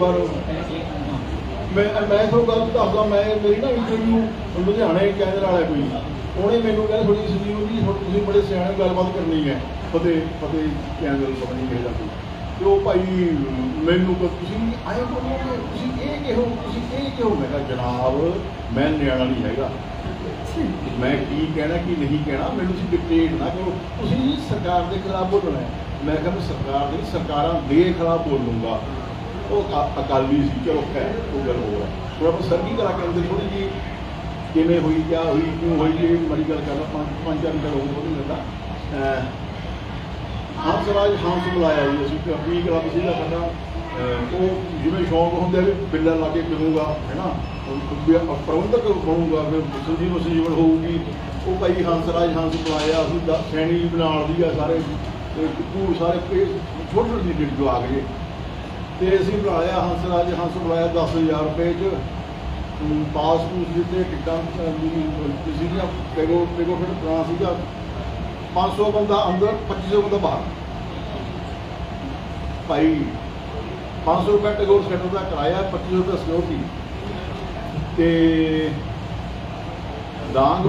ਵਾਰ ਮੈਂ ਮੈਂ ਤੁਹਾਨੂੰ ਗੱਲ ਦੱਸਦਾ, ਮੈਂ ਮੇਰੀ ਨਾ ਇੰਟਰਵਿਊ ਲੁਧਿਆਣੇ ਕੈਨਰ ਵਾਲਾ ਕੋਈ, ਉਹਨੇ ਮੈਨੂੰ ਕਹਿੰਦਾ ਥੋੜੀ ਸੰਜੀਵ ਜੀ ਥੋੜੀ ਤੁਸੀਂ ਬੜੇ ਸਿਆਣੇ ਗੱਲਬਾਤ ਕਰਨੀ ਹੈ, ਫਤਿਹ ਫਤਿਹ ਕੈਨਰ ਪਤਾ ਨਹੀਂ ਕਿਹਦਾ ਕੋਈ। ਤੇ ਉਹ ਭਾਈ ਮੈਨੂੰ ਕਹ ਤੁਸੀਂ ਆਏ ਬੋਲੋਗੇ ਤੁਸੀਂ ਇਹ ਕਿਹੋ, ਤੁਸੀਂ ਇਹ ਕਿਹੋ? ਮੈਂ ਕਿਹਾ, ਜਨਾਬ, ਮੈਂ ਨਿਆਣਾ ਨਹੀਂ ਹੈਗਾ। ਮੈਂ ਕੀ ਕਹਿਣਾ, ਕੀ ਨਹੀਂ ਕਹਿਣਾ, ਮੈਨੂੰ ਤੁਸੀਂ ਡਿਕਟੇਟ ਨਾ ਕਰੋ। ਤੁਸੀਂ ਸਰਕਾਰ ਦੇ ਖਿਲਾਫ ਬੋਲਣਾ ਮੈਂ ਕਿਹਾ ਸਰਕਾਰ ਨਹੀਂ, ਸਰਕਾਰਾਂ ਦੇ ਖਿਲਾਫ ਬੋਲੂੰਗਾ। ਉਹ ਅਕਾਲੀ ਸੀ, ਚਲੋ ਹੈ ਉਹ ਗੱਲ ਹੋ ਹੈ ਹੁਣ ਆਪਾਂ ਸਰਗੀ ਕਰਾ ਕੇ ਅੰਦਰ? ਥੋੜੀ ਜੀ ਕਿਵੇਂ ਹੋਈ, ਕਿਆ ਹੋਈ, ਕਿਉਂ ਹੋਈ, ਇਹ ਮਾੜੀ ਗੱਲ ਕਰਦਾ ਪੰਜ ਪੰਜ ਚਾਰ ਮਿੰਟ ਹੋ ਗਏ ਨਹੀਂ ਲੱਗਾ ਹਾਂ ਸਰਾਜ ਹਾਂ ਬੁਲਾਇਆ ਜੀ ਅਸੀਂ ਕੰਪਨੀ ਕਲੱਬ ਸੀਗਾ ਸਾਡਾ। ਅਹ, ਉਹ ਜਿਵੇਂ ਸ਼ੌਂਕ ਹੁੰਦਾ ਵੀ ਬਿੱਲਾ ਲਾ ਕੇ ਕਰੂੰਗਾ ਹੈ ਨਾ? ਪ੍ਰਬੰਧਕ ਬਣੂੰਗਾ, ਫਿਰ ਸੰਜੀਵ ਸੰਜੀਵਨ ਹੋਊਗੀ। ਉਹ ਭਾਈ ਹੰਸਰਾਜ ਹੰਸ ਬੁਲਾਇਆ, ਅਸੀਂ ਸੈਣੀ ਬਣਾਉਣ ਦੀ ਆ ਸਾਰੇ। ਤੇ ਟਿੱਕੂ ਸਾਰੇ ਪੇ ਛੋਟੇ ਛੋਟੇ ਜਿਹੇ ਜਵਾਕ ਜੇ। ਤੇ ਅਸੀਂ ਬੁਲਾਇਆ ਹੰਸਰਾਜ ਹੰਸ ਬੁਲਾਇਆ 10000 ਰੁਪਏ ਚ। ਅਮ, ਪਾਸ ਪੂਸ ਦਿੱਤੇ ਟਿਕਟਾਂ ਸੀਗੀਆਂ ਪੈਗੋ ਪੈਗੋ ਫਿਰ ਪੁਰਾਣਾ ਸੀਗਾ। 500 ਬੰਦਾ ਅੰਦਰ 2500 ਬੰਦਾ ਬਾਹਰ। ਭਾਈ 500 ਰੁਪਏ ਟੈਗੋਰ ਸੈਂਟਰ ਦਾ ਕਿਰਾਇਆ 2500 ਰੁਪਏ ਸਿਕਿਉਰਿਟੀ ਤੇ ਡਾਂਗ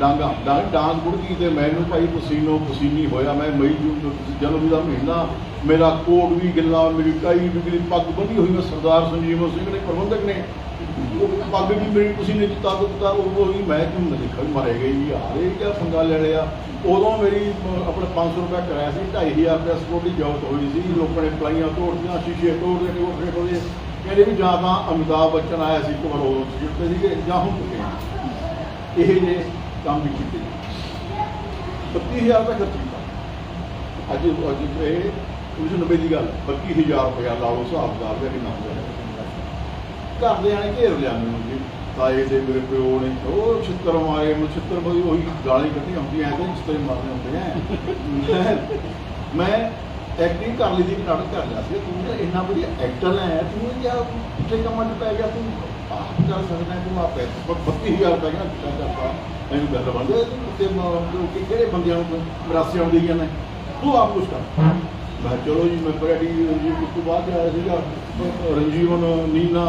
ਡਾਂਗਾ ਡਾਂਗ ਡਾਂਗ ਮੁੜਕੀ ਤੇ ਮੈਨੂੰ ਭਾਈ ਪਸੀਨੋ ਪਸੀਨੀ ਹੋਇਆ ਮੈਂ ਮਈ ਜੂਨ ਜਨਵਰੀ ਦਾ ਮਹੀਨਾ ਮੇਰਾ ਕੋਟ ਵੀ ਗਿੱਲਾ ਮੇਰੀ ਕਾਈ ਵੀ ਗਿੱਲੀ ਪੱਗ ਬੰਨੀ ਹੋਈ ਮੈਂ ਸਰਦਾਰ ਸੰਜੀਵ ਸਿੰਘ ਨੇ ਪ੍ਰਬੰਧਕ ਨੇ। ਉਹ ਪੱਗ ਵੀ ਮੇਰੀ ਪਸੀਨੇ ਚ ਤਾਕਤ ਤੱਕ ਉਹ ਵੀ ਮੈਂ ਕਿਉਂ ਨਹੀਂ ਦੇਖਿਆ ਵੀ ਮਾਰੇ ਗਏ ਯਾਰ ਇਹ ਕਿਆ ਪੰਗਾ ਲੈ ਲਿਆ। ਉਦੋਂ ਮੇਰੀ ਅਹ, ਆਪਣੇ 500 ਰੁਪਏ ਕਿਰਾਇਆ ਸੀ 2500 ਰੁਪਏ ਸਿਕਿਉਰਿਟੀ ਜੌਬ ਹੋਈ ਸੀ ਲੋਕਾਂ ਨੇ ਪਲਾਈਆਂ ਤੋੜਦੀਆਂ ਸ਼ੀਸ਼ੇ ਤੋੜਦੇ ਨੇ ਉਹ ਫਿਰ ਉਹਦੇ ਕਹਿੰਦੇ ਵੀ ਜਾਂ ਤਾਂ ਅਮਿਤਾਭ ਬੱਚਨ ਆਇਆ ਸੀ ਇੱਕ ਵਾਰ ਉਹ ਸੀਗੇ ਜਾਂ ਹੁਣ ਚੁੱਕੇ ਇਹ ਜੇ ਕੰਮ ਵੀ ਕੀਤੇ। 32000 ਰੁਪਏ ਖਰਚ ਕੀਤਾ। ਅੱਜ ਅੱਜ ਇਹ 1990 ਦੀ ਗੱਲ 32000 ਰੁਪਏ ਲਾ ਹਿਸਾਬ ਦਾ ਵੀ ਕਿੰਨਾ ਹੋ ਘਰ ਦੇ ਆਣੇ ਘੇਰ ਲਿਆ ਮੈਨੂੰ ਜੀ। ਤਾਏ ਦੇ ਮੇਰੇ ਪਿਓ ਨੇ, ਉਹ ਛਿੱਤਰ ਮਾਰੇ ਮੈਨੂੰ ਛਿੱਤਰ ਬਈ ਉਹੀ ਗਾਲੀ ਕੱਢੀ ਹੁੰਦੀ ਐ ਤੇ ਛਿੱਤਰ ਹੀ ਹੁੰਦੇ ਐ ਮੈਂ ਐਕਟਿੰਗ ਕਰ ਲਈ ਸੀ ਨਾਟਕ ਕਰ ਲਿਆ ਸੀ। ਤੂੰ ਤਾਂ ਇੰਨਾ ਵਧੀਆ ਐਕਟਰ ਹੈ ਤੂੰ ਯਾ ਕਿੱਥੇ ਕੰਮਾਂ 'ਚ ਪੈ ਗਿਆ, ਤੂੰ ਆਹ ਕਰ ਸਕਦਾ ਹੈ, ਤੂੰ ਆਪੇ ਪਰ 32000 ਰੁਪਏ ਨਾ ਕਿੱਦਾਂ ਕਰਦਾ ਮੈਨੂੰ ਗੱਲ ਬੰਦੇ ਤੂੰ ਕਿ ਕਿਹੜੇ ਬੰਦਿਆਂ ਨੂੰ ਮਰਾਸੀਆਂ ਆਉਂਦੀ ਜਾਂਦੇ ਤੂੰ ਆਪ ਕੁਛ ਕਰ। ਮੈਂ ਚਲੋ ਜੀ ਮੈਂ ਬੜੀ ਜੀ ਉਸ ਤੋਂ ਬਾਅਦ ਆਇਆ ਸੀਗਾ। ਰਣਜੀਵਨ ਨੀਨਾ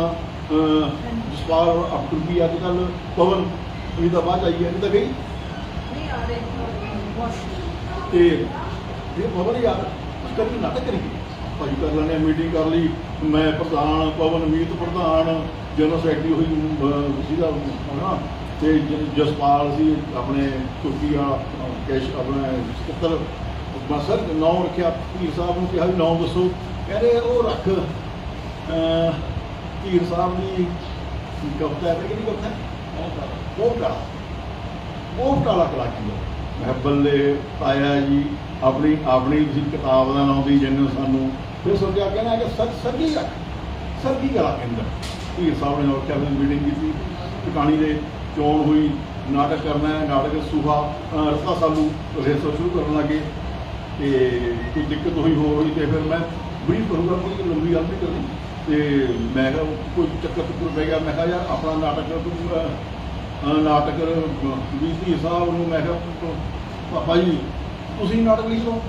ਜਸਪਾਲ ਅਬਦੁਲ ਵੀ ਅੱਜ ਕੱਲ ਪਵਨ ਇਹ ਤਾਂ ਬਾਅਦ ਆਈ ਹੈ। ਇਹ ਤਾਂ ਗਈ? ਤੇ ਇਹ ਪਵਨ ਯਾਰ ਉਸ ਕਰਕੇ ਨਾਟਕ ਕਰੀ ਭਾਈ ਕਰ ਲੈਣੇ ਮੀਟਿੰਗ ਕਰ ਲਈ। ਮੈਂ ਪ੍ਰਧਾਨ ਪਵਨ ਮੀਤ ਪ੍ਰਧਾਨ ਜਨਰਲ ਸੈਕਟਰੀ ਹੋਈ ਸੀਗਾ ਹਨਾ? ਤੇ ਜਸਪਾਲ ਸੀ ਆਪਣੇ ਤੁਰਕੀਆ ਕੈਸ਼ ਆਪਣਾ ਸਕੱਤਰ। ਬਸਰ ਨਾਮ ਰੱਖਿਆ ਪੀਰ ਸਾਹਿਬ ਨੂੰ ਕਿਹਾ ਵੀ ਨੌ ਦੱਸੋ। ਕਹਿੰਦੇ ਉਹ ਰੱਖ। ਅਹ, ਪੀਰ ਸਾਹਿਬ ਦੀ ਕਵਿਤਾ ਹੈ ਕਿਹੜੀ ਕਵਿਤਾ ਹੈ? ਉਹ ਕਾ ਉਹ ਕਾਲਾ ਕਲਾਕੀ ਹੈ ਮੈਂ ਬੱਲੇ ਤਾਇਆ ਜੀ। ਆਪਣੀ ਆਪਣੀ ਤੁਸੀਂ ਕਿਤਾਬ ਦਾ ਨਾਮ ਦੀ ਜੰਨੋ ਸਾਨੂੰ ਫਿਰ ਸੋਚਿਆ ਕਹਿੰਦਾ ਕਿ ਸਰ ਸਰਗੀ ਰੱਖ ਸਰਗੀ ਕਲਾ ਕੇਂਦਰ। ਧੀਰ ਸਾਹਿਬ ਨੇ ਹੋਰ ਕੈਬਨ ਮੀਟਿੰਗ ਕੀਤੀ। ਟਿਕਾਣੀ ਦੇ ਚੋਣ ਹੋਈ। ਨਾਟਕ ਕਰਨਾ ਹੈ। ਨਾਟਕ ਸੁਹਾ, ਅਹ, ਰਸਤਾ ਸਾਲੂ ਰੇਸੋ ਸ਼ੁਰੂ ਕਰਨ ਲੱਗੇ। ਤੇ ਕੋਈ ਦਿੱਕਤ ਹੋਈ ਹੋਰ ਹੋਈ ਤੇ ਫਿਰ ਮੈਂ ਬਰੀਫ ਕਰੂੰਗਾ ਕੋਈ ਲੰਬੀ ਗੱਲ ਨਹੀਂ ਕਰਨੀ। ਤੇ ਮੈਂ ਕਿਹਾ ਕੋਈ ਚੱਕਰ ਚੁੱਕਰ ਪੈ ਗਿਆ। ਮੈਂ ਕਿਹਾ, ਯਾਰ, ਆਪਣਾ ਨਾਟਕ ਨਾਟਕ ਵੀ ਧੀਰ ਸਾਹਿਬ ਨੂੰ ਮੈਂ ਕਿਹਾ ਪਾਪਾ ਜੀ ਤੁਸੀਂ ਨਾਟਕ ਲਿਖ ਲਓ।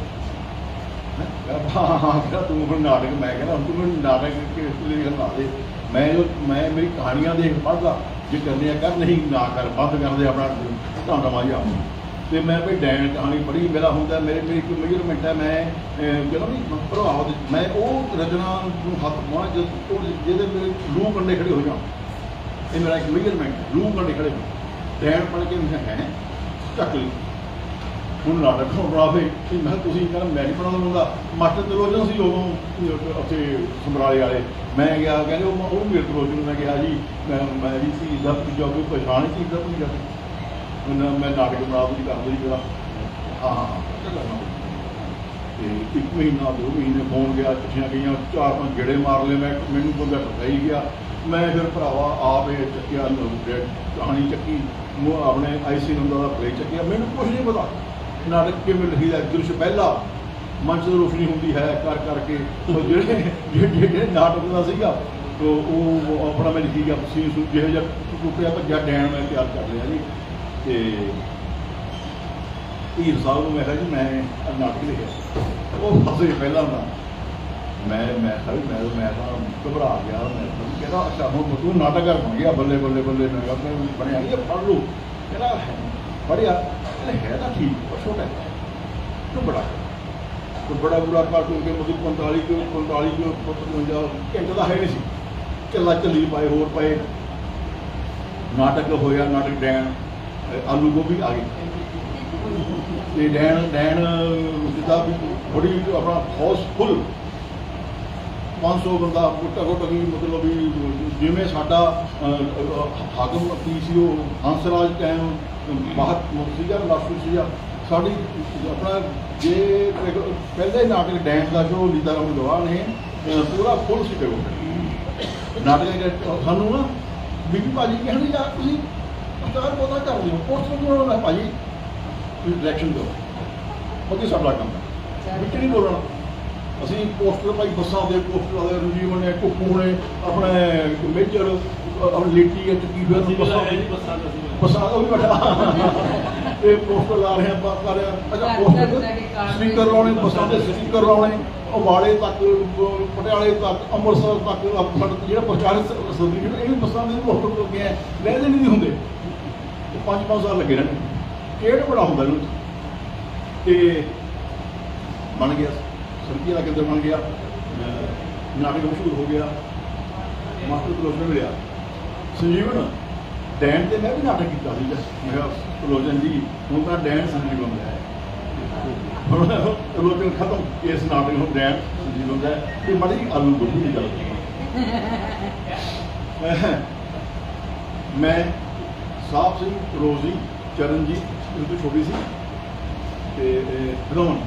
ਕਹਿੰਦਾ ਹਾਂ ਕਹਿੰਦਾ ਤੂੰ ਹੁਣ ਨਾਟਕ ਮੈਂ ਕਹਿੰਦਾ ਹੁਣ ਤੂੰ ਮੈਨੂੰ ਨਾਟਕ ਕਿਸ ਲਈ ਲਿਖਣ ਦੇ। ਮੈਂ ਜੋ ਮੈਂ ਮੇਰੀ ਕਹਾਣੀਆਂ ਦੇਖ ਪੜ੍ਹਦਾ ਜੇ ਕਰਨੇ ਆ ਕਰ ਨਹੀਂ ਨਾ ਕਰ ਬੰਦ ਕਰ ਦੇ ਆਪਣਾ ਢਾਂਡਾ ਮਾਜਾ ਤੇ ਮੈਂ ਭਈ ਡੈਣ ਕਹਾਣੀ ਬੜੀ ਮੇਰਾ ਹੁੰਦਾ ਮੇਰੇ ਮੇਰੀ ਕੋਈ ਮੇਜਰਮੈਂਟ ਹੈ ਮੈਂ ਅਹ, ਜਦੋਂ ਵੀ ਪ੍ਰਭਾਵ ਮੈਂ ਉਹ ਰਚਨਾ ਨੂੰ ਹੱਥ ਪਾਉਣਾ ਜਦ ਉਹ ਜਿਹਦੇ ਮੇਰੇ ਲੂ ਕੰਡੇ ਖੜੇ ਹੋ ਜਾਣ। ਇਹ ਮੇਰਾ ਇੱਕ ਮੇਜਰਮੈਂਟ ਲੂ ਕੰਡੇ ਖੜੇ ਹੋ ਡੈਣ ਪੜ ਕੇ ਮੈਂ ਹੈ? ਚੱਕ ਲਈ। ਹੁਣ ਨਾਟਕ ਨੂੰ ਬਣਾਵੇ ਕਿ ਮੈਂ ਕਿਹਾ ਤੁਸੀਂ ਕਹਿੰਦਾ ਮੈਂ ਨਹੀਂ ਬਣਾਉਣਾ ਹੁੰਦਾ ਮਾਸਟਰ ਤਲੋਜਨ ਸੀ ਉਦੋਂ ਉੱਥੇ ਸਮਰਾਲੇ ਵਾਲੇ। ਮੈਂ ਗਿਆ, ਕਹਿੰਦੇ ਉਹ ਉਹ ਮੇਰੇ ਤਲੋਜਨ ਮੈਂ ਕਿਹਾ ਜੀ, ਮੈਂ ਮੈਂ ਵੀ ਸੀ ਦਾ ਜੋ ਕੋਈ ਪਛਾਣ ਸੀ ਦਾ ਕੋਈ ਗੱਲ। ਉਹਨਾਂ ਮੈਂ ਨਾਟਕ ਬਣਾ ਦੂੰ ਕਰ ਦੂੰ ਜਿਹੜਾ। ਹਾਂ ਹਾਂ ਤੇ ਇੱਕ ਮਹੀਨਾ, ਦੋ ਮਹੀਨੇ ਫੋਨ ਗਿਆ ਚਿੱਠੀਆਂ ਗਈਆਂ, ਚਾਰ ਪੰਜ ਗੇੜੇ ਮਾਰ ਲਏ, ਮੈਂ ਮੈਨੂੰ ਬੰਦਾ ਪਤਾ ਹੀ ਗਿਆ। ਮੈਂ ਫਿਰ ਭਰਾਵਾ ਆਪ ਇਹ ਚੱਕਿਆ ਨੂੰ ਕਹਾਣੀ ਚੱਕੀ ਆਪਣੇ ਆਈਸੀ ਨੰਦਾ ਦਾ ਪਲੇ ਚੱਕਿਆ, ਮੈਨੂੰ ਕੁਝ ਨਹੀਂ ਪਤਾ। ਨਾਟਕ ਕਿਵੇਂ ਲਿਖੀਦਾ ਦ੍ਰਿਸ਼ ਪਹਿਲਾ ਮੰਚ ਦੀ ਰੋਸ਼ਨੀ ਹੁੰਦੀ ਹੈ, ਕਰ ਕਰਕੇ ਉਹ ਜਿਹੜੇ ਜਿਹੜੇ ਨਾਟਕ ਦਾ ਸੀਗਾ, ਤੋ ਉਹ ਆਪਣਾ ਮੈਂ ਲਿਖੀ ਗਿਆ ਸੀ ਸੂ ਜਿਹੋ ਜਿਹਾ ਟੁੱਟਿਆ ਭੱਜਾ ਡੈਣ ਮੈਂ ਤਿਆਰ ਕਰ ਲਿਆ ਜੀ। ਤੇ ਧੀਰ ਸਾਹਿਬ ਨੂੰ ਮੈਂ ਕਿਹਾ ਜੀ, ਮੈਂ ਨਾਟਕ ਲਿਖਿਆ। ਉਹ ਫਸੇ ਪਹਿਲਾਂ ਦਾ ਮੈਂ ਮੈਂ ਹਰ ਮੈਂ ਮੈਂ ਤਾਂ ਘਬਰਾ ਗਿਆ, ਮੈਂ ਤਾਂ ਕਹਿੰਦਾ, ਅੱਛਾ, ਹੁਣ ਤੂੰ ਨਾਟਕ ਕਰ ਬਣ ਗਿਆ, ਬੱਲੇ ਬੱਲੇ ਬੱਲੇ। ਮੈਂ ਕਹਿੰਦਾ ਮੈਂ ਬਣਿਆ ਇਹ ਪੜ ਲਓ। ਕਹਿੰਦਾ ਪੜਿਆ ਕਹਿੰਦਾ ਹੈ ਤਾਂ ਠੀਕ ਪਰ ਛੋਟਾ ਹੈ ਤੂੰ ਬੜਾ ਕਰ। ਤੂੰ ਬੜਾ ਬੁਰਾ ਕਾਰਟੂਨ ਕੇ ਮਤਲਬ 45 ਕੇ 45 ਕੇ 55 ਘੰਟੇ ਦਾ ਹੈ ਨਹੀਂ ਸੀ ਚੱਲਾ ਚੱਲੀ ਪਾਏ ਹੋਰ ਪਾਏ ਨਾਟਕ ਹੋਇਆ ਨਾਟਕ ਡੈਣ ਆਲੂ ਗੋਭੀ ਆ ਗਈ ਤੇ ਡੈਣ ਡੈਣ ਜਿੱਦਾਂ ਵੀ ਬੜੀ ਆਪਣਾ ਹਾਊਸਫੁੱਲ 500 ਬੰਦਾ ਘੁੱਟਾ ਘੁੱਟ ਵੀ ਮਤਲਬ ਵੀ ਜਿਵੇਂ ਸਾਡਾ ਹਾਕਮ ਉਹ ਹੰਸਰਾਜ ਟਾਈਮ ਮਹਤ ਸੀਗਾ ਲਾਸੂ ਸੀਗਾ। ਸਾਡੀ ਆਪਣਾ ਜੇ ਪਹਿਲੇ ਨਾਟਕ ਡੈਂਸ ਦਾ ਸ਼ੋਅ ਲੀਤਾ ਰਾਮ ਗਵਾਹ ਨੇ ਪੂਰਾ ਫੁੱਲ ਸੀ ਕਰੋ ਨਾਟਕ ਦੇ ਸਾਨੂੰ ਨਾ ਬੀਬੀ ਭਾਜੀ ਕਹਿੰਦੇ ਯਾਰ ਤੁਸੀਂ ਅਵਤਾਰ ਪਤਾ ਕਰ ਲਿਓ ਪੋਸਟਰ ਬਣਾਉਣਾ ਭਾਜੀ। ਤੁਸੀਂ ਡਾਇਰੈਕਸ਼ਨ ਦਿਓ ਉਹਦੀ ਸਾਡਾ ਕੰਮ ਹੈ। ਵਿੱਚ ਨਹੀਂ ਬੋਲਣਾ। ਅਸੀਂ ਪੋਸਟਰ ਭਾਈ ਬੱਸਾਂ ਦੇ ਪੋਸਟਰ ਵਾਲੇ ਰਜੀਵ ਨੇ ਕੁੱਕੂ ਨੇ ਆਪਣੇ ਮੇਜਰ ਲੇਟੀ ਹੈ ਚੁੱਕੀ ਹੋਈ ਅਸੀਂ ਬੱਸਾਂ ਬੱਸਾਂ ਦਾ ਵੀ ਬੜਾ। ਇਹ ਪੋਸਟਰ ਲਾ ਰਹੇ ਆ ਬਾਤ ਕਰ ਰਹੇ ਆ ਅੱਛਾ ਪੋਸਟਰ ਸਪੀਕਰ ਲਾਉਣੇ ਬੱਸਾਂ ਦੇ ਸਪੀਕਰ ਲਾਉਣੇ ਅਵਾੜੇ ਤੱਕ ਪਟਿਆਲੇ ਤੱਕ ਅੰਮ੍ਰਿਤਸਰ ਤੱਕ ਆਪਣਾ ਜਿਹੜਾ ਪ੍ਰਚਾਰ ਸਦੀ ਜਿਹੜੇ ਇਹ ਬੱਸਾਂ ਦੇ ਪੋਸਟਰ ਲੱਗੇ ਆ ਲੈਦੇ ਨਹੀਂ ਹੁੰਦੇ। ਉਹ ਪੰਜ ਪੰਜ ਸਾਲ ਲੱਗੇ ਰਹਿਣ ਕਿਹੜਾ ਬੜਾ ਹੁੰਦਾ ਇਹਨੂੰ? ਤੇ ਬਣ ਗਿਆ। ਸਰਕੀ ਦਾ ਕੇਂਦਰ ਬਣ ਗਿਆ ਨਾਟਕ ਮਸ਼ਹੂਰ ਹੋ ਗਿਆ, ਮਾਸਟਰ ਕਲੋਜਨ ਮਿਲਿਆ। ਸੰਜੀਵਨ ਡੈਨ ਤੇ ਮੈਂ ਵੀ ਨਾਟਕ ਕੀਤਾ ਸੀ ਮੈਂ ਕਿਹਾ ਕਲੋਜਨ ਜੀ, ਹੁਣ ਤਾਂ ਡੈਨ ਸੰਜੀਵਨ ਦਾ ਹੈ। ਹੁਣ ਕਲੋਜਨ ਖਤਮ ਇਸ ਨਾਟਕ ਨੂੰ ਡੈਨ ਸੰਜੀਵਨ ਦਾ ਹੈ। ਤੇ ਮੜੀ ਆਲੂ ਗੋਭੀ ਦੀ ਗੱਲ ਮੈਂ ਸਾਹਿਬ ਸਿੰਘ, ਰੋਜ਼ੀ, ਚਰਨਜੀਤ ਇਹ ਤੋਂ ਛੋਟੀ ਸੀ। ਤੇ ਰਮਨ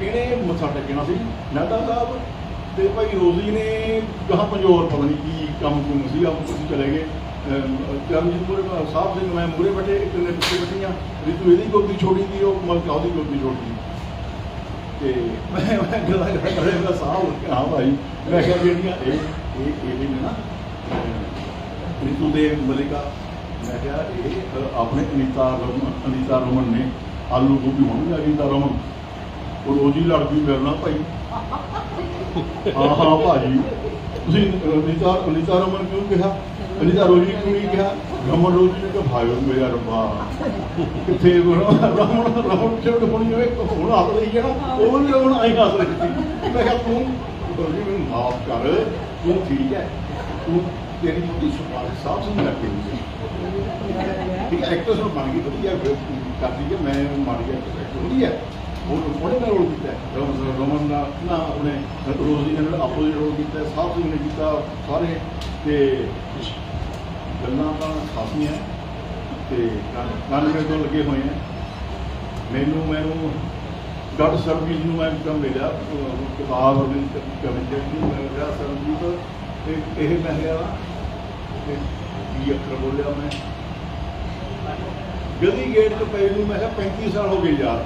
ਇਹਨੇ ਮੱਥਾ ਟੇਕਣਾ ਸੀ ਨਾਡਾ ਸਾਹਿਬ ਤੇ ਭਾਈ ਰੋਜ਼ੀ ਨੇ ਗਾਹਾਂ ਪੰਜੋਰ ਪਤਾ ਨਹੀਂ ਕੀ ਕੰਮ ਕੁਮ ਸੀ ਆਪ ਤੁਸੀਂ ਚਲੇ ਗਏ। ਅਮ, ਚਰਨਜੀਤ ਮੂਰੇ ਸਾਹਿਬ ਸਿੰਘ ਮੈਂ ਮੂਰੇ ਬੈਠੇ ਇੱਕ ਨੇ ਪਿੱਛੇ ਬੈਠੀਆਂ। ਰਿਤੂ ਇਹਦੀ ਗੋਦੀ ਛੋੜੀ ਦੀ ਉਹ ਮਲਕਾ ਉਹਦੀ ਗੋਦੀ ਛੋਟੀ ਤੇ ਮੈਂ ਮੈਂ ਗੱਲਾਂ ਕਰ ਰਿਹਾ ਸਾਹ ਉੱਠ ਕੇ ਭਾਈ? ਮੈਂ ਕਿਹਾ ਜਿਹੜੀਆਂ ਇਹ ਇਹ ਇਹ ਨੇ ਨਾ ਰਿਤੂ ਦੇ ਮਲਿਕਾ ਮੈਂ ਕਿਹਾ ਇਹ ਆਪਣੇ ਅਨੀਤਾ ਰਮਨ ਅਨੀਤਾ ਰਮਨ ਨੇ ਆਲੂ ਗੋਭੀ ਹੋਣੀ ਅਨੀਤਾ ਰਮਨ। ਉਹ ਰੋਜ਼ ਹੀ ਲੜਦੀ ਮੇਰੇ ਨਾਲ ਭਾਈ। ਹਾਂ ਹਾਂ, ਭਾਜੀ। ਤੁਸੀਂ ਅਨੀਤਾ ਅਨੀਤਾ ਰਮਨ ਕਿਉਂ ਕਿਹਾ? ਅਨੀਤਾ ਰੋਜੀ ਕਿਉਂ ਨਹੀਂ ਕਿਹਾ, ਰਮਨ ਰੋਜੀ ਨੇ ਕਿਹਾ, ਭਾਈ ਮੇਰਾ ਰੱਬਾ ਕਿੱਥੇ ਰਮਨ ਰਮਨ ਕਿਉਂ ਹੋਣੀ ਹੋਵੇ ਹੁਣ ਹੱਸ ਰਹੀ ਹੈ ਨਾ। ਉਹ ਵੀ ਹੁਣ ਆਈ ਹੱਸ ਰਹੀ ਮੈਂ ਕਿਹਾ, ਤੂੰ ਰੋਜੀ ਮੈਨੂੰ ਮਾਫ ਕਰ। ਤੂੰ ਠੀਕ ਹੈ। ਤੂੰ ਤੇਰੀ ਮੋਟੀ ਸੁਪਾਰਿਸ਼ ਸਾਫ਼ ਸੁਣ ਲੱਗੀ ਠੀਕ ਹੈ ਐਕਟਰ ਨੂੰ ਬਣ ਗਈ, ਵਧੀਆ ਕਰਦੀ ਹੈ, ਮੈਂ ਮਾਰ ਗਿਆ ਐਕਟਰ ਵਧੀਆ ਉਹ ਉਹਨੇ ਨਾਲ ਰੋਲ ਕੀਤਾ ਹੈ। ਰਮਨ ਰਮਨ ਦਾ ਨਾ ਆਪਣੇ ਰੋਜ਼ੀ ਨੇ ਨਾਲ ਆਪੋਜ਼ਿਟ ਰੋਲ ਕੀਤਾ ਹੈ, ਸਾਹਿਬ ਸਿੰਘ ਨੇ ਕੀਤਾ ਸਾਰੇ। ਤੇ ਗੱਲਾਂ ਤਾਂ ਖਾਸੀਆਂ ਤੇ ਕੰਨ ਮੇਰੇ ਤੋਂ ਲੱਗੇ ਹੋਏ ਆ ਮੈਨੂੰ ਮੈਨੂੰ ਗੱਡ ਸਰਵਿਸ ਨੂੰ ਮੈਂ ਕੰਮ ਮਿਲਿਆ ਕਿਤਾਬ ਅਰਵਿੰਦ ਕਵਿਤਾ ਦੀ ਮੈਂ ਕਿਹਾ ਸਰਵਿਸ ਇਹ ਇਹ ਮੈਂ ਕਿਹਾ ਤੇ ਕੀ ਅੱਖਰ ਬੋਲਿਆ ਮੈਂ ਗਲੀ ਗੇਟ ਤੋਂ ਪਏ ਮੈਂ ਕਿਹਾ 35 ਸਾਲ ਹੋ ਗਏ ਯਾਰ।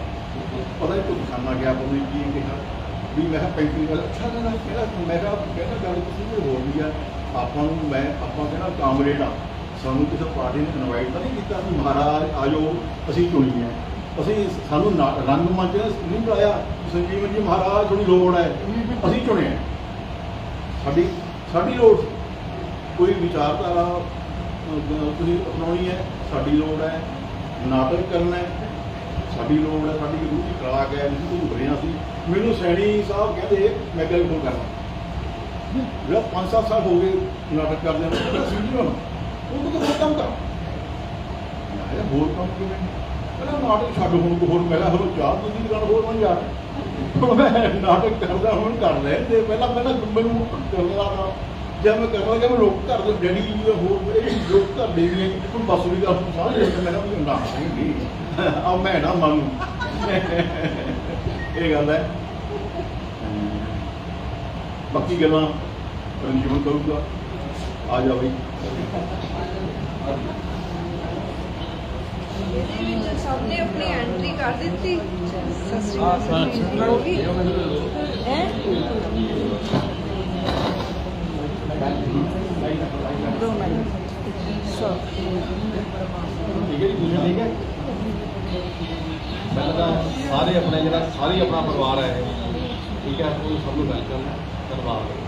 ਪਤਾ ਨਹੀਂ ਕੋਈ ਖਾਣਾ ਗਿਆ ਪਤਾ ਨਹੀਂ ਕੀ ਕਿਹਾ? ਵੀ ਮੈਂ ਕਿਹਾ 35 ਗੱਲ ਅੱਛਾ ਕਹਿੰਦਾ ਕਹਿੰਦਾ ਮੈਂ ਕਿਹਾ ਕਹਿੰਦਾ ਗੱਲ ਕਿਸੇ ਕੋਈ ਹੋਰ ਵੀ ਆ। ਆਪਾਂ ਨੂੰ, ਮੈਂ, ਆਪਾਂ ਕਹਿੰਦਾ ਕਾਮਰੇਡ ਆ। ਸਾਨੂੰ ਕਿਸੇ ਪਾਰਟੀ ਨੇ ਇਨਵਾਈਟ ਤਾਂ ਨਹੀਂ ਕੀਤਾ ਵੀ ਮਹਾਰਾਜ ਆਜੋ ਅਸੀਂ ਚੁਣੀ ਹੈ ਅਸੀਂ ਸਾਨੂੰ ਨਾ- ਰੰਗ ਮੰਚ ਨੇ ਨਹੀਂ ਬੁਲਾਇਆ। ਸੰਜੀਵਨ ਜੀ ਮਹਾਰਾਜ ਥੋੜੀ ਲੋੜ ਹੈ। ਅਸੀਂ ਚੁਣੇ ਹੈ ਸਾਡੀ ਸਾਡੀ ਲੋੜ ਸੀ। ਕੋਈ ਵਿਚਾਰਧਾਰਾ ਤੁਸੀਂ ਅਪਣਾਉਣੀ ਹੈ, ਸਾਡੀ ਲੋੜ ਹੈ। ਨਾਟਕ ਕਰਨਾ ਹੈ। ਸਾਡੀ ਲੋੜ ਹੈ, ਸਾਡੀ ਰੂਹ ਦੀ ਕਲਾ ਗਏ ਜਿਸ ਨੂੰ ਭਰਿਆ ਸੀ। ਮੈਨੂੰ ਸੈਣੀ ਸਾਹਿਬ ਕਹਿੰਦੇ, ਮੈਂ ਗੱਲ ਫੋਨ ਕਰਨਾ ਜਿਹੜਾ 5-7 ਸਾਲ ਹੋ ਗਏ ਨਾਟਕ ਕਰਦੇ ਨੂੰ, ਕਹਿੰਦਾ ਸੀ ਉਹ ਤਾਂ ਹੋਰ ਕੰਮ ਕਰ। ਮੈਂ ਹੋਰ ਕੰਮ ਕਿਵੇਂ? ਕਹਿੰਦਾ, ਨਾਟਕ ਛੱਡ, ਹੁਣ ਕੋਈ ਹੋਰ ਮੈਂ ਕਿਹਾ ਹੋਰ ਚਾਹ ਦੂਜੀ ਗੱਲ ਹੋਰ ਬਣ ਜਾ ਹੁਣ ਮੈਂ ਨਾਟਕ ਕਰਦਾ, ਹੁਣ ਕਰ ਲੈ ਤੇ ਪਹਿਲਾਂ ਪਹਿਲਾਂ ਮੈਨੂੰ ਕਰਨਾ ਜਦ ਮੈਂ ਕਰਨ ਲੱਗਾ ਮੈਂ ਲੋਕ ਘਰ ਦੇ ਡੈਡੀ ਜੀ ਦਾ ਹੋਰ ਇਹ ਲੋਕ ਘਰ ਦੇ ਵੀ ਹੁਣ ਬਸ ਵੀ ਦਾ ਸਾਰੇ ਮੈਂ ਕਿਹਾ ਨਾ ਨਹੀਂ ਆ ਮੈਂ ਨਾ ਮੰਨ ਇਹ ਗੱਲ ਹੈ। ਬਾਕੀ ਗੱਲਾਂ ਰਣਜੀਵਨ ਕਰੂਗਾ। ਆ ਜਾ ਬਈ। ਇਹਦੇ ਵਿੱਚ ਸਭ ਨੇ ਆਪਣੀ ਐਂਟਰੀ ਕਰ ਦਿੱਤੀ। ਸਤਿ ਸ਼੍ਰੀ ਅਕਾਲ। ਜੀ ਹੋ? ਗਈ ਹੈ ਦੋ ਠੀਕ ਹੈ ਜੀ ਠੀਕ ਹੈ ਤਾਂ ਸਾਰੇ ਆਪਣੇ ਜਿਹੜਾ ਸਾਰੀ ਆਪਣਾ ਪਰਿਵਾਰ ਹੈ ਠੀਕ ਹੈ ਉਹ ਸਭ ਨੂੰ ਵੈਲਕਮ ਹੈ ਧੰਨਵਾਦ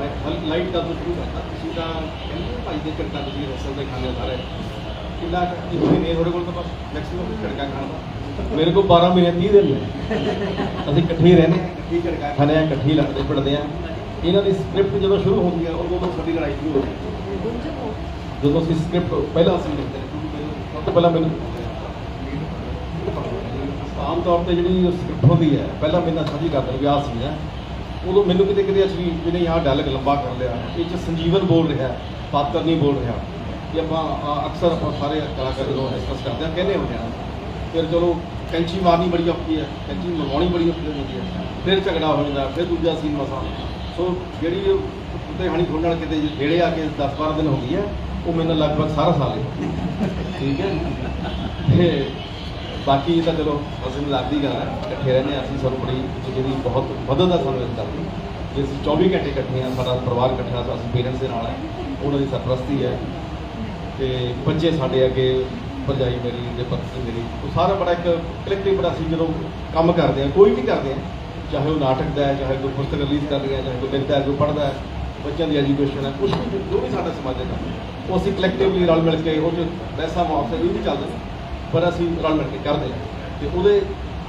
ਮੈਂ ਹਲ ਲਾਈਟ ਦਾ ਤੋਂ ਸ਼ੁਰੂ ਕਰਤਾ ਤੁਸੀਂ ਤਾਂ ਕਹਿੰਦੇ ਭਾਈ ਦੇ ਕਰਤਾ ਤੁਸੀਂ ਰਸਲ ਦੇ ਖਾਣੇ ਸਾਰੇ ਕਿੰਨਾ ਇੱਕ ਮਹੀਨੇ ਤੁਹਾਡੇ ਕੋਲ ਤਾਂ ਬਸ ਮੈਕਸਿਮਮ ਝੜਕਾ ਖਾਣ ਦਾ ਮੇਰੇ ਕੋਲ 12 ਮਹੀਨੇ 30 ਦਿਨ ਨੇ ਅਸੀਂ ਇਕੱਠੇ ਹੀ ਰਹਿੰਦੇ ਹਾਂ ਇਕੱਠੇ ਹੀ ਝੜਕਾ ਖਾਣੇ ਆ ਇਕੱਠੇ ਹੀ ਲੜਦੇ ਪੜਦੇ ਆ ਇਹਨਾਂ ਦੀ ਸਕ੍ਰਿਪਟ ਜਦੋਂ ਸ਼ੁਰੂ ਹੁੰਦੀ ਹੈ, ਉਦੋਂ ਤੋਂ ਸਾਡੀ ਲੜਾਈ ਸ਼ੁਰੂ ਹੋ ਜਾਂਦੀ ਹੈ। ਜਦੋਂ ਅਸੀਂ ਸਕ੍ਰਿਪਟ ਪਹਿਲਾਂ ਅਸੀਂ ਲਿਖਦੇ ਨੇ ਸਭ ਤੋਂ ਪਹਿਲਾਂ ਮੈਨੂੰ ਆਮ ਤੌਰ ਤੇ ਜਿਹੜੀ ਸਕ੍ਰਿਪਟ ਹੁੰਦੀ ਹੈ, ਪਹਿਲਾਂ ਮੇਰੇ ਨਾਲ ਸਾਂਝੀ ਕਰਦੇ ਵੀ ਆਹ ਸੀ ਹੈ। ਉਦੋਂ ਮੈਨੂੰ ਕਿਤੇ ਕਿਤੇ ਅਸੀਂ ਜਿਹਨੇ ਆਹ ਡਾਇਲਗ ਲੰਬਾ ਕਰ ਲਿਆ, ਇਹ ਚ ਸੰਜੀਵਨ ਬੋਲ ਰਿਹਾ, ਪਾਤਰ ਨਹੀਂ ਬੋਲ ਰਿਹਾ। ਕਿ ਆਪਾਂ ਅਕਸਰ ਆਪਾਂ ਸਾਰੇ ਕਲਾਕਾਰ ਜਦੋਂ ਡਿਸਕਸ ਕਰਦੇ ਆ ਕਹਿੰਦੇ ਹੁੰਦੇ ਆ ਫਿਰ ਚਲੋ ਕੈਂਚੀ ਮਾਰਨੀ ਬੜੀ ਔਖੀ ਹੈ, ਕੈਂਚੀ ਮਰਵਾਉਣੀ ਬੜੀ ਔਖੀ ਹੁੰਦੀ ਹੈ, ਫਿਰ ਝਗੜਾ ਹੋ ਜਾਂਦਾ, ਫਿਰ ਦੂਜਾ ਸੀਨ ਮਸਾ ਸੋ ਜਿਹੜੀ ਉੱਤੇ ਹਣੀ ਖੋਲਣ ਨਾਲ ਕਿਤੇ ਜਿਹੜੇ ਆ ਕੇ 10 12 ਦਿਨ ਹੋ ਗਈ ਹੈ, ਉਹ ਮੈਨੂੰ ਲਗਭਗ ਸਾਰਾ ਸਾਲ ਹੈ। ਠੀਕ ਹੈ ਤੇ ਬਾਕੀ ਤਾਂ ਚਲੋ, ਅਸੀਂ ਲੱਗਦੀ ਗੱਲ ਹੈ, ਇਕੱਠੇ ਰਹਿੰਦੇ ਹਾਂ, ਅਸੀਂ ਸਾਨੂੰ ਬੜੀ ਜਿਹੜੀ ਬਹੁਤ ਮਦਦ ਆ ਸਾਨੂੰ ਇਸ ਗੱਲ ਜੇ ਅਸੀਂ 24 ਘੰਟੇ ਇਕੱਠੇ ਹਾਂ, ਸਾਡਾ ਪਰਿਵਾਰ ਇਕੱਠਾ ਅਸੀਂ ਪੇਰੈਂਟਸ ਦੇ ਨਾਲ ਹੈ, ਉਹਨਾਂ ਦੀ ਸਰਪ੍ਰਸਤੀ ਹੈ। ਤੇ ਬੱਚੇ ਸਾਡੇ ਅੱਗੇ, ਭਰਜਾਈ ਮੇਰੀ ਤੇ ਪਤਨੀ ਮੇਰੀ, ਉਹ ਸਾਰਾ ਬੜਾ ਇੱਕ ਕਲੈਕਟਿਵ ਬੜਾ ਸੀ ਜਦੋਂ ਕੰਮ ਕਰਦੇ ਆ ਕੋਈ ਵੀ ਕਰਦੇ ਆ ਚਾਹੇ ਉਹ ਨਾਟਕ ਦਾ ਹੈ ਚਾਹੇ ਕੋਈ ਪੁਸਤਕ ਰਿਲੀਜ਼ ਕਰ ਰਿਹਾ ਚਾਹੇ ਕੋਈ ਲਿਖਦਾ ਹੈ ਕੋਈ ਪੜ੍ਹਦਾ ਹੈ ਬੱਚਿਆਂ ਦੀ ਐਜੂਕੇਸ਼ਨ ਹੈ ਕੁਝ ਵੀ ਜੋ ਵੀ ਸਾਡਾ ਸਮਾਜ ਕੰਮ ਹੈ, ਉਹ ਅਸੀਂ ਕਲੈਕਟਿਵਲੀ ਰਲ ਮਿਲ ਕੇ ਉਹ ਚ ਪੈਸਾ ਮੁਆਵਜ਼ਾ ਵੀ ਨਹੀਂ ਚੱਲਦਾ ਪਰ ਅਸੀਂ ਰਲ ਮਿਲ ਕੇ ਕਰਦੇ ਹਾਂ। ਤੇ ਉਹਦੇ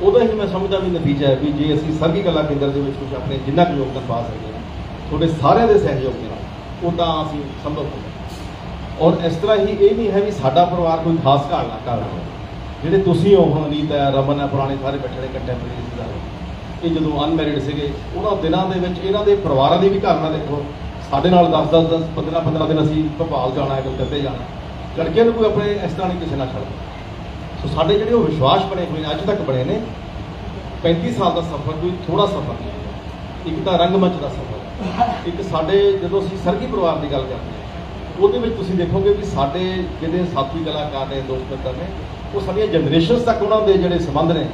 ਉਹਦਾ ਹੀ ਮੈਂ ਸਮਝਦਾ ਵੀ ਨਤੀਜਾ ਹੈ ਵੀ ਜੇ ਅਸੀਂ ਸਰਗੀ ਕਲਾ ਕੇਂਦਰ ਦੇ ਵਿੱਚ ਕੁਝ ਆਪਣੇ ਜਿੰਨਾ ਕੁ ਯੋਗਦਾਨ ਪਾ ਸਕਦੇ ਹਾਂ ਤੁਹਾਡੇ ਸਾਰਿਆਂ ਦੇ ਸਹਿਯੋਗ ਦੇ ਨਾਲ ਉਹ ਤਾਂ ਅਸੀਂ ਸੰਭਵ ਹੋਊਗਾ ਔਰ ਇਸ ਤਰ੍ਹਾਂ ਹੀ ਇਹ ਨਹੀਂ ਹੈ ਵੀ ਸਾਡਾ ਪਰਿਵਾਰ ਕੋਈ ਖਾਸ ਘਾਲ ਨਾ ਕਰ ਹੋਵੇ। ਜਿਹੜੇ ਤੁਸੀਂ ਹੋ ਹੁਣ ਅਨੀਤ ਹੈ ਰਮਨ ਹੈ ਪੁਰਾਣੇ ਸਾਰੇ ਬੈਠੇ ਨੇ ਕੰਟੈਂਪਰੇਰੀ ਰਿਸ਼ਤੇਦਾਰ। ਇਹ ਜਦੋਂ ਅਨਮੈਰਿਡ ਸੀਗੇ, ਉਹਨਾਂ ਦਿਨਾਂ ਦੇ ਵਿੱਚ ਇਹਨਾਂ ਦੇ ਪਰਿਵਾਰਾਂ ਦੀ ਵੀ ਘਟਨਾ ਦੇਖੋ। ਸਾਡੇ ਨਾਲ 10 10 10 15 15 ਦਿਨ ਅਸੀਂ ਭੋਪਾਲ ਜਾਣਾ ਹੈ, ਕਲਕੱਤੇ ਜਾਣਾ ਲੜਕਿਆਂ ਨੂੰ ਕੋਈ ਆਪਣੇ ਇਸ ਤਰ੍ਹਾਂ ਨਹੀਂ ਕਿਸੇ ਨਾਲ ਛੱਡਦਾ ਸੋ ਸਾਡੇ ਜਿਹੜੇ ਉਹ ਵਿਸ਼ਵਾਸ ਬਣੇ ਹੋਏ ਨੇ, ਅੱਜ ਤੱਕ ਬਣੇ ਨੇ 35 ਸਾਲ ਦਾ ਸਫ਼ਰ ਕੋਈ ਥੋੜਾ ਸਫ਼ਰ ਨਹੀਂ ਇੱਕ ਤਾਂ ਰੰਗਮੰਚ ਦਾ ਸਫ਼ਰ ਇੱਕ ਸਾਡੇ ਜਦੋਂ ਅਸੀਂ ਸਰਗੀ ਪਰਿਵਾਰ ਦੀ ਗੱਲ ਕਰਦੇ ਹਾਂ, ਉਹਦੇ ਵਿੱਚ ਤੁਸੀਂ ਦੇਖੋਗੇ ਕਿ ਸਾਡੇ ਜਿਹੜੇ ਸਾਥੀ ਕਲਾਕਾਰ ਨੇ ਦੋਸਤ ਮਿੱਤਰ ਨੇ, ਉਹ ਸਾਡੀਆਂ ਜਨਰੇਸ਼ਨਸ ਤੱਕ ਉਹਨਾਂ ਦੇ ਜਿਹੜੇ ਸੰਬੰਧ ਨੇ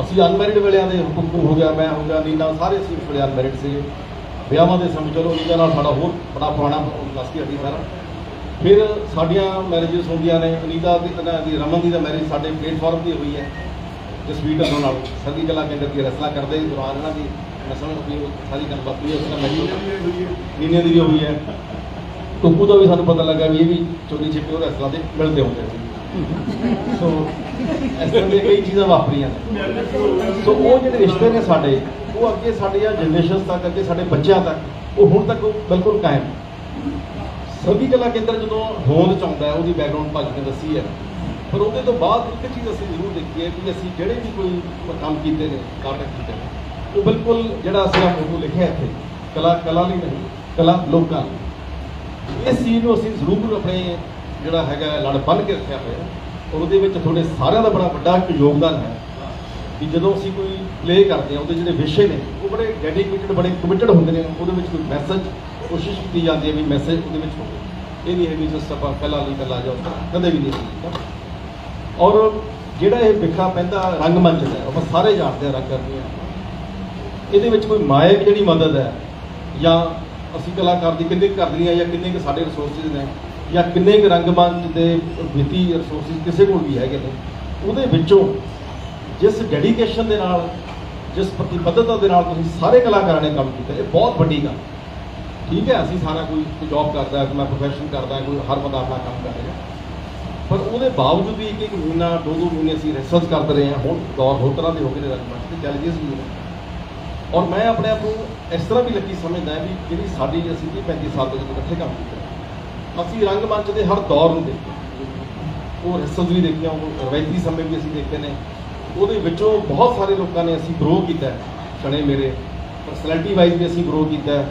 ਅਸੀਂ ਅਨਮੈਰਿਡ ਵੇਲਿਆਂ ਦੇ ਹੁਕਮ ਹੋ ਗਿਆ, ਮੈਂ ਹੋ ਗਿਆ, ਨੀਨਾ, ਸਾਰੇ ਅਸੀਂ ਉਸ ਵੇਲੇ ਅਨਮੈਰਿਡ ਸੀਗੇ। ਵਿਆਹਾਂ ਦੇ ਸਮੇਂ, ਚਲੋ, ਨੀਨਾ ਨਾਲ ਸਾਡਾ ਹੋਰ ਬੜਾ ਪੁਰਾਣਾ ਦੱਸਦੀ ਹੱਡੀ ਸਾਰਾ। ਫਿਰ ਸਾਡੀਆਂ ਮੈਰਿਜਸ ਹੁੰਦੀਆਂ ਨੇ ਅਨੀਤਾ ਦੀ ਇਹਨਾਂ ਦੀ, ਰਮਨ ਦੀ ਦਾ ਮੈਰਿਜ ਸਾਡੇ ਪਲੇਟਫਾਰਮ ਦੀ ਹੋਈ ਹੈ। ਜਸਵੀਰ ਢੱਲੋਂ ਨਾਲ ਸਰਦੀ ਕਲਾ ਕੇਂਦਰ ਦੀ ਰਸਨਾ ਕਰਦੇ ਦੌਰਾਨ ਇਹਨਾਂ ਦੀ ਰਸਮ ਹੋਈ ਉਹ ਸਾਰੀ ਗੱਲਬਾਤ ਹੋਈ ਉਸ ਨਾਲ ਮੈਰਿਜ ਨੀਨੇ ਦੀ ਵੀ ਹੋਈ ਹੈ। ਟੁੱਪੂ ਦਾ ਵੀ ਸਾਨੂੰ ਪਤਾ ਲੱਗਾ ਵੀ ਇਹ ਵੀ ਚੋਰੀ ਛਿਪੇ ਉਹ ਰਸਲਾ ਦੇ ਮਿਲਦੇ ਹੁੰਦੇ ਸੀ। ਸੋ ਇਸ ਤਰ੍ਹਾਂ ਦੀਆਂ ਕਈ ਚੀਜ਼ਾਂ ਵਾਪਰੀਆਂ। ਨੇ ਸੋ ਉਹ ਜਿਹੜੇ ਰਿਸ਼ਤੇ ਨੇ ਸਾਡੇ, ਉਹ ਅੱਗੇ ਸਾਡੀਆਂ ਜਨਰੇਸ਼ਨਸ ਤੱਕ, ਅੱਗੇ ਸਾਡੇ ਬੱਚਿਆਂ ਤੱਕ, ਉਹ ਹੁਣ ਤੱਕ ਬਿਲਕੁਲ ਕਾਇਮ। ਸਰਦੀ ਕਲਾ ਕੇਂਦਰ ਜਦੋਂ ਹੋਂਦ ਚ ਆਉਂਦਾ ਉਹਦੀ ਬੈਕਗ੍ਰਾਉਂਡ ਭੱਜ ਕੇ ਦੱਸੀ ਹੈ। ਪਰ ਉਹਦੇ ਤੋਂ ਬਾਅਦ ਇੱਕ ਚੀਜ਼ ਅਸੀਂ ਜ਼ਰੂਰ ਦੇਖੀ ਹੈ ਕਿ ਅਸੀਂ ਜਿਹੜੇ ਵੀ ਕੋਈ ਕੰਮ ਕੀਤੇ ਨੇ ਨਾਟਕ ਕੀਤੇ ਨੇ, ਉਹ ਬਿਲਕੁਲ ਜਿਹੜਾ ਅਸੀਂ ਆਪ ਨੂੰ ਲਿਖਿਆ ਇੱਥੇ, ਕਲਾ ਕਲਾ ਲਈ ਨਹੀਂ, ਕਲਾ ਲੋਕਾਂ ਲਈ। ਇਸ ਚੀਜ਼ ਨੂੰ ਅਸੀਂ ਜ਼ਰੂਰ ਆਪਣੇ ਜਿਹੜਾ ਹੈਗਾ ਲੜ ਬੰਨ ਕੇ ਰੱਖਿਆ ਹੋਇਆ ਔਰ ਉਹਦੇ ਵਿੱਚ ਤੁਹਾਡੇ ਸਾਰਿਆਂ ਦਾ ਬੜਾ ਵੱਡਾ ਇੱਕ ਯੋਗਦਾਨ ਹੈ ਕਿ ਜਦੋਂ ਅਸੀਂ ਕੋਈ ਪਲੇ ਕਰਦੇ ਹਾਂ, ਉਹਦੇ ਜਿਹੜੇ ਵਿਸ਼ੇ ਨੇ, ਉਹ ਬੜੇ ਡੈਡੀਕੇਟਡ ਬੜੇ ਕਮਿਟਡ ਹੁੰਦੇ ਨੇ, ਉਹਦੇ ਵਿੱਚ ਕੋਈ ਮੈਸੇਜ ਕੋਸ਼ਿਸ਼ ਕੀਤੀ ਜਾਂਦੀ ਹੈ ਵੀ ਮੈਸੇਜ ਉਹਦੇ ਵਿੱਚ ਹੋਵੇ। ਇਹ ਨਹੀਂ ਹੈ ਵੀ ਜਸਟ ਆਪਾਂ ਪਹਿਲਾਂ ਲਈ ਪਹਿਲਾਂ ਜਾਓ, ਕਦੇ ਵੀ ਨਹੀਂ ਔਰ ਜਿਹੜਾ ਇਹ ਵਿਖਾ ਪੈਂਦਾ ਰੰਗਮੰਚ ਦਾ, ਆਪਾਂ ਸਾਰੇ ਜਾਣਦੇ ਹਾਂ ਰੰਗ ਕਰਨੀ ਹੈ। ਇਹਦੇ ਵਿੱਚ ਕੋਈ ਮਾਇਕ ਜਿਹੜੀ ਮਦਦ ਹੈ, ਜਾਂ ਅਸੀਂ ਕਲਾਕਾਰ ਦੀ ਕਿੰਨੇ ਕੁ ਕਰਨੀ ਹੈ ਜਾਂ ਕਿੰਨੇ ਕੁ ਸਾਡੇ ਰਿਸੋਰਸਿਸ ਨੇ ਜਾਂ ਕਿੰਨੇ ਕੁ ਰੰਗਮੰਚ ਦੇ ਵਿੱਤੀ ਰਿਸੋਰਸਿਸ ਕਿਸੇ ਕੋਲ ਵੀ ਹੈਗੇ ਨੇ, ਉਹਦੇ ਵਿੱਚੋਂ ਜਿਸ ਡੈਡੀਕੇਸ਼ਨ ਦੇ ਨਾਲ, ਜਿਸ ਪ੍ਰਤੀਬੱਧਤਾ ਦੇ ਨਾਲ ਤੁਸੀਂ ਸਾਰੇ ਕਲਾਕਾਰਾਂ ਨੇ ਕੰਮ ਕੀਤਾ, ਇਹ ਬਹੁਤ ਵੱਡੀ ਗੱਲ ਠੀਕ ਹੈ, ਅਸੀਂ ਸਾਰਾ ਕੋਈ ਜੌਬ ਕਰਦਾ ਹੈ ਕੋਈ ਪ੍ਰੋਫੈਸ਼ਨ ਕਰਦਾ ਕੋਈ ਹਰ ਬੰਦਾ ਆਪਣਾ ਕੰਮ ਕਰ ਰਿਹਾ। ਪਰ ਉਹਦੇ ਬਾਵਜੂਦ ਵੀ ਇੱਕ ਇੱਕ ਮਹੀਨਾ ਦੋ ਦੋ ਮਹੀਨੇ ਅਸੀਂ ਰਿਸਰਚ ਕਰਦੇ ਰਹੇ ਹਾਂ, ਹੁਣ ਦੌਰ ਹੋਰ ਤਰ੍ਹਾਂ ਦੇ ਹੋ ਗਏ ਨੇ ਰੰਗਮੰਚ ਦੇ ਚੈਲੰਜਸ ਵੀ ਨੇ। ਔਰ ਮੈਂ ਆਪਣੇ ਆਪ ਨੂੰ ਇਸ ਤਰ੍ਹਾਂ ਵੀ ਲੱਗੀ ਸਮਝਦਾ ਵੀ ਜਿਹੜੀ ਸਾਡੀ ਅਸੀਂ 30 35 ਸਾਲ ਤੋਂ ਜਦੋਂ ਇਕੱਠੇ ਕੰਮ ਕੀਤਾ ਅਸੀਂ ਰੰਗਮੰਚ ਦੇ ਹਰ ਦੌਰ ਨੂੰ ਦੇਖਿਆ। ਉਹ ਰਿਸਰਚ ਵੀ ਦੇਖਿਆ, ਉਹ ਰਵਾਇਤੀ ਸਮੇਂ ਵੀ ਅਸੀਂ ਦੇਖੇ ਨੇ। ਉਹਦੇ ਵਿੱਚੋਂ ਬਹੁਤ ਸਾਰੇ ਲੋਕਾਂ ਨੇ ਅਸੀਂ ਗਰੋ ਕੀਤਾ ਹੈ। ਸਣੇ ਮੇਰੇ ਪਰਸਨੈਲਿਟੀ ਵਾਈਜ਼ ਵੀ ਅਸੀਂ ਗਰੋ ਕੀਤਾ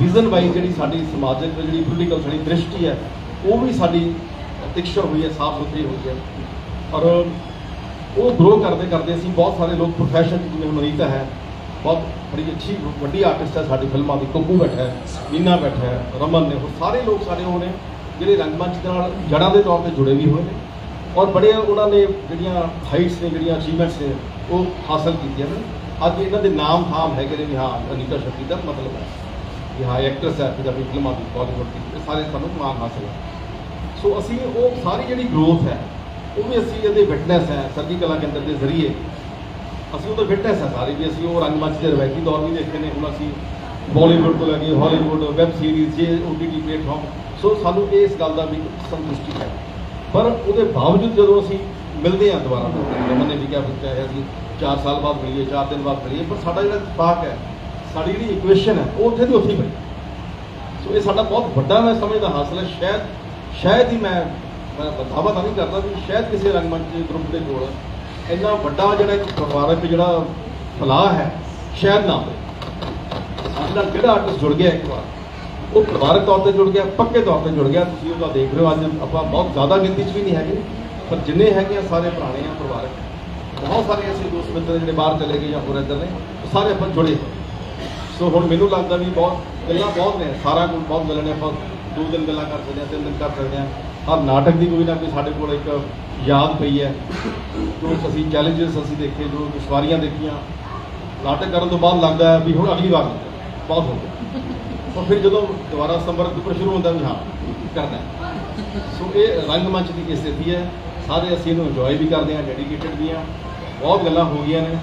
ਵਿਜ਼ਨ ਵਾਈਜ਼ ਜਿਹੜੀ ਸਾਡੀ ਸਮਾਜਿਕ ਜਿਹੜੀ ਪੋਲੀਟੀਕਲ ਸਾਡੀ ਦ੍ਰਿਸ਼ਟੀ ਹੈ, ਉਹ ਵੀ ਸਾਡੀ ਤਿਕਸ਼ਰ ਹੋਈ ਹੈ, ਸਾਫ਼ ਸੁਥਰੀ ਹੋਈ ਹੈ। ਔਰ ਉਹ ਗਰੋ ਕਰਦੇ ਕਰਦੇ ਅਸੀਂ ਬਹੁਤ ਸਾਰੇ ਲੋਕ ਪ੍ਰੋਫੈਸ਼ਨ ਜਿਵੇਂ ਹੁਣ ਅਨੀਤਾ ਹੈ ਬਹੁਤ ਬੜੀ ਅੱਛੀ ਵੱਡੀ ਆਰਟਿਸਟ ਹੈ ਸਾਡੀ ਫਿਲਮਾਂ ਦੀ, ਕੁੱਕੂ ਬੈਠਾ ਹੈ ਨੀਨਾ ਬੈਠਾ ਹੈ, ਰਮਨ ਨੇ, ਹੋਰ ਸਾਰੇ ਲੋਕ ਸਾਡੇ ਉਹ ਨੇ, ਜਿਹੜੇ ਰੰਗਮੰਚ ਦੇ ਨਾਲ ਜੜਾਂ ਦੇ ਤੌਰ ਤੇ ਜੁੜੇ ਵੀ ਹੋਏ ਨੇ। ਔਰ ਬੜੇ ਉਹਨਾਂ ਨੇ ਜਿਹੜੀਆਂ ਹਾਈਟਸ ਨੇ, ਜਿਹੜੀਆਂ ਅਚੀਵਮੈਂਟਸ ਨੇ, ਉਹ ਹਾਸਲ ਕੀਤੀਆਂ ਨੇ। ਅੱਜ ਇਹਨਾਂ ਦੇ ਨਾਮ ਥਾਮ ਹੈਗੇ ਨੇ ਵੀ ਹਾਂ, ਅਨੀਤਾ ਸ਼ਕਤੀ ਦਾ ਮਤਲਬ ਹੈ ਕਿ ਹਾਂ ਐਕਟਰਸ ਹੈ, ਪੰਜਾਬੀ ਫਿਲਮਾਂ ਦੀ ਬਾਲੀਵੁੱਡ ਦੀ, ਇਹ ਸਾਰੇ ਸਾਨੂੰ ਮਾਣ ਹਾਸਲ ਹੈ। ਸੋ ਅਸੀਂ ਉਹ ਸਾਰੀ ਜਿਹੜੀ ਗਰੋਥ ਹੈ, ਉਹ ਵੀ ਅਸੀਂ ਇਹਦੇ ਵਿਟਨੈਸ ਹੈ ਸਰਦੀ ਕਲਾ ਕੇਂਦਰ ਦੇ ਜ਼ਰੀਏ ਅਸੀਂ ਉਹਦੇ ਫਿਟਨੈਸ ਹੈ ਸਾਰੇ ਵੀ ਅਸੀਂ ਉਹ ਰੰਗਮੰਚ ਦੇ ਰਵਾਇਤੀ ਦੌਰ ਵੀ ਦੇਖੇ ਨੇ, ਹੁਣ ਅਸੀਂ ਬਾਲੀਵੁੱਡ ਤੋਂ ਲੈ ਕੇ ਹਾਲੀਵੁੱਡ ਵੈਬ ਸੀਰੀਜ਼ ਜੇ OTT ਪਲੇਟਫਾਰਮ ਸੋ ਸਾਨੂੰ ਇਸ ਗੱਲ ਦਾ ਵੀ ਸੰਤੁਸ਼ਟੀ ਹੈ। ਪਰ ਉਹਦੇ ਬਾਵਜੂਦ ਜਦੋਂ ਅਸੀਂ ਮਿਲਦੇ ਹਾਂ ਦੁਬਾਰਾ ਰਮਨ ਨੇ ਵੀ ਕਿਹਾ ਬੱਚਾ ਹੈ ਅਸੀਂ 4 ਸਾਲ ਬਾਅਦ ਮਿਲੀਏ 4 ਦਿਨ ਬਾਅਦ ਮਿਲੀਏ, ਪਰ ਸਾਡਾ ਜਿਹੜਾ ਇਤਫਾਕ ਹੈ, ਸਾਡੀ ਜਿਹੜੀ ਇਕੁਏਸ਼ਨ ਹੈ, ਉਹ ਉੱਥੇ ਦੀ ਉੱਥੇ ਪਈ ਸੋ ਇਹ ਸਾਡਾ ਬਹੁਤ ਵੱਡਾ ਮੈਂ ਸਮਝਦਾ ਹਾਸਲ ਹੈ, ਸ਼ਾਇਦ ਸ਼ਾਇਦ ਹੀ ਮੈਂ ਮੈਂ ਦਾਅਵਾ ਤਾਂ ਨਹੀਂ ਕਰਦਾ ਵੀ ਸ਼ਾਇਦ ਕਿਸੇ ਰੰਗਮੰਚ ਗਰੁੱਪ ਦੇ ਕੋਲ ਇੰਨਾ ਵੱਡਾ ਜਿਹੜਾ ਇੱਕ ਪਰਿਵਾਰਕ ਜਿਹੜਾ ਫਲਾਹ ਹੈ ਸ਼ਾਇਦ ਨਾ ਹੋਵੇ। ਸਾਡੇ ਨਾਲ ਜਿਹੜਾ ਆਰਟਿਸਟ ਜੁੜ ਗਿਆ ਇੱਕ ਵਾਰ? ਉਹ ਪਰਿਵਾਰਕ ਤੌਰ ਤੇ ਜੁੜ ਗਿਆ, ਪੱਕੇ ਤੌਰ ਤੇ ਜੁੜ ਗਿਆ। ਤੁਸੀਂ ਉਹਦਾ ਦੇਖ ਰਹੇ ਹੋ, ਅੱਜ ਆਪਾਂ ਬਹੁਤ ਜ਼ਿਆਦਾ ਗਿਣਤੀ 'ਚ ਵੀ ਨਹੀਂ ਹੈਗੇ, ਪਰ ਜਿੰਨੇ ਹੈਗੇ ਆ ਸਾਰੇ ਪੁਰਾਣੇ ਆ, ਪਰਿਵਾਰਕ। ਬਹੁਤ ਸਾਰੇ ਐਸੇ ਦੋਸਤ ਮਿੱਤਰ ਜਿਹੜੇ ਬਾਹਰ ਚਲੇ ਗਏ ਜਾਂ ਹੋਰ ਇੱਧਰ ਨੇ, ਉਹ ਸਾਰੇ ਆਪਾਂ ਜੁੜੇ ਸੋ ਹੁਣ ਮੈਨੂੰ ਲੱਗਦਾ ਵੀ ਬਹੁਤ, ਗੱਲਾਂ ਬਹੁਤ ਨੇ, ਸਾਰਾ ਕੁਝ ਬਹੁਤ ਗੱਲਾਂ ਨੇ ਆਪਾਂ ਦੋ ਦਿਨ ਗੱਲਾਂ ਕਰ ਸਕਦੇ ਹਾਂ, ਤਿੰਨ ਦਿਨ ਕਰ ਸਕਦੇ ਹਾਂ। ਹਰ ਨਾਟਕ ਦੀ ਕੋਈ ਨਾ ਕੋਈ ਸਾਡੇ ਕੋਲ ਇੱਕ ਯਾਦ ਪਈ ਹੈ। ਜੋ ਅਸੀਂ ਚੈਲੰਜਸ ਅਸੀਂ ਦੇਖੇ, ਜੋ ਦੁਸ਼ਵਾਰੀਆਂ ਦੇਖੀਆਂ। ਨਾਟਕ ਕਰਨ ਤੋਂ ਬਾਅਦ ਲੱਗਦਾ ਵੀ ਹੁਣ ਅਗਲੀ ਵਾਰ ਬਹੁਤ ਹੋ ਗਿਆ। ਪਰ ਫਿਰ ਜਦੋਂ ਦੁਬਾਰਾ ਸੰਪਰਕ ਉੱਪਰ ਸ਼ੁਰੂ ਹੁੰਦਾ ਵੀ ਹਾਂ, ਕਰਨਾ ਸੋ ਇਹ ਰੰਗਮੰਚ ਦੀ ਕੀ ਸਥਿਤੀ ਹੈ। ਸਾਰੇ ਅਸੀਂ ਇਹਨੂੰ ਇੰਜੋਏ ਵੀ ਕਰਦੇ ਹਾਂ ਡੈਡੀਕੇਟਡ ਵੀ ਹਾਂ। ਬਹੁਤ ਗੱਲਾਂ ਹੋ ਗਈਆਂ ਨੇ।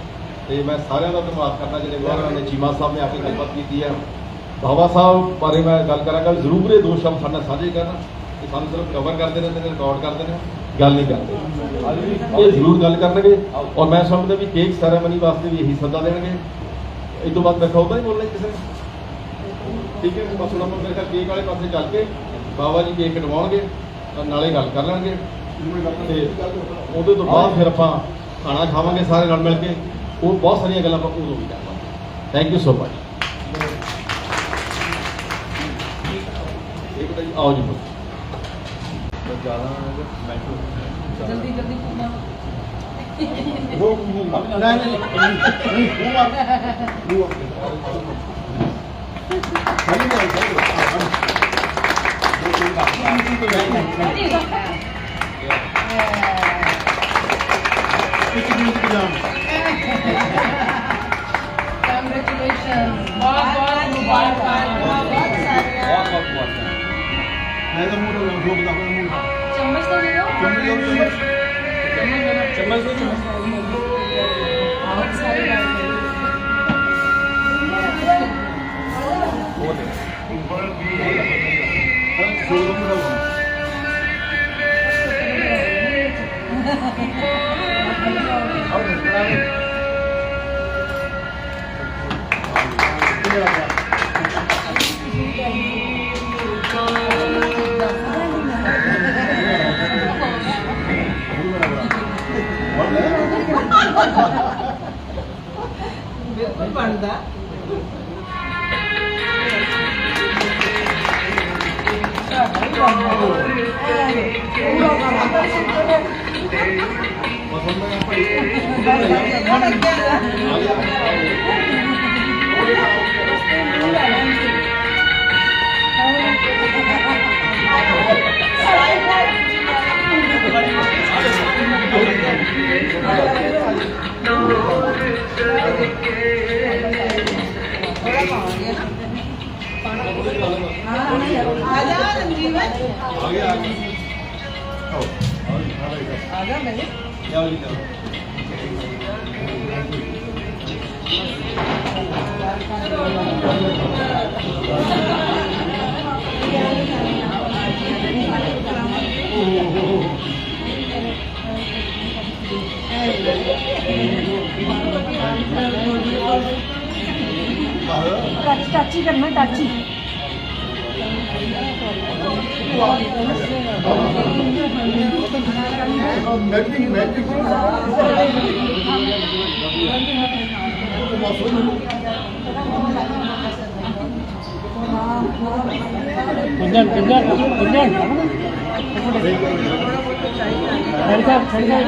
ਤੇ ਮੈਂ ਸਾਰਿਆਂ ਦਾ ਧੰਨਵਾਦ ਕਰਦਾ, ਜਿਹੜੇ ਬਾਹਰ ਨੇ ਚੀਮਾ ਸਾਹਿਬ ਨੇ ਆ ਕੇ ਗੱਲਬਾਤ ਕੀਤੀ ਹੈ। ਬਾਬਾ ਸਾਹਿਬ ਬਾਰੇ ਮੈਂ ਗੱਲ ਕਰਾਂਗਾ, ਜ਼ਰੂਰ ਇਹ ਦੋ ਸ਼ਬਦ ਸਾਡੇ ਸਾਂਝੇ ਕਰਨ। ਸਾਨੂੰ ਸਿਰਫ ਕਵਰ ਕਰਦੇ ਨੇ ਰਿਕਾਰਡ ਕਰਦੇ ਨੇ, ਗੱਲ ਨਹੀਂ ਕਰਦੇ। ਇਹ ਜ਼ਰੂਰ ਗੱਲ ਕਰਨਗੇ ਔਰ ਮੈਂ ਸਮਝਦਾ ਵੀ ਕੇਕ ਸੈਰੇਮਨੀ ਵਾਸਤੇ ਵੀ ਇਹੀ ਸੱਦਾ ਦੇਣਗੇ। ਇਸ ਤੋਂ ਬਾਅਦ ਮੈਂ ਕਹੂੰਗਾ ਨਹੀਂ ਬੋਲਣਾ ਕਿਸੇ ਨੇ। ਠੀਕ ਹੈ, ਬਸ ਹੁਣ ਆਪਾਂ ਮੇਰੇ ਖਿਆਲ ਕੇਕ ਵਾਲੇ ਪਾਸੇ ਚੱਲ ਕੇ ਬਾਬਾ ਜੀ ਕੇਕ ਕਟਵਾਉਣਗੇ ਨਾਲੇ ਗੱਲ ਕਰ ਲੈਣਗੇ। ਤੇ ਉਹਦੇ ਤੋਂ ਬਾਅਦ ਫਿਰ ਆਪਾਂ ਖਾਣਾ ਖਾਵਾਂਗੇ ਸਾਰੇ ਨਾਲ ਮਿਲ ਕੇ। ਉਹ ਬਹੁਤ ਸਾਰੀਆਂ ਗੱਲਾਂ ਆਪਾਂ ਉਦੋਂ ਵੀ ਕਰਾਂਗੇ ਥੈਂਕ ਯੂ ਸੋ ਮਚ ਆਓ ਜੀ। ਆਓ ਜੀ ਜਲਦੀ ਜਲਦੀ ਉਹ ਨਹੀਂ ਨਹੀਂ ਨਹੀਂ ਇੱਕ ਮਿੰਟ ਪਜਾਮ ਕੰਗ੍ਰੈਚੁਲੇਸ਼ਨ ਬਹੁਤ ਬਹੁਤ ਮੁਬਾਰਕਾਂ। ਬਹੁਤ ਸਾਰੀਆਂ। ਮੈਂ ਤਾਂ ਮੂੰਹ ਤੋਂ ਠੋਕ ਦਾ ਮੂੰਹ ਚਮਚ ਤਾਂ ਦੇ ਦਿਓ ਚੰਗੀ ਹੋ ਚੰਗੀ ਚਮਚ ਦੇ ਚਮਚ ਬਹੁਤ ਸਾਰੀ ਬਿਲਕੁਲ ਬਣਦਾ ਆ ਜਾ ਰਣਜੀਤ ਆ ਗਿਆ ਆ ਗਿਆ ਆ ਜਾ ਮੇਰੇ ਆਓ ਜੀ ਆਓ ਟੱਚ टच टच ही करना टच ही मैटिंग कुंजन कुंजन कुंजन सर साहब सर साहब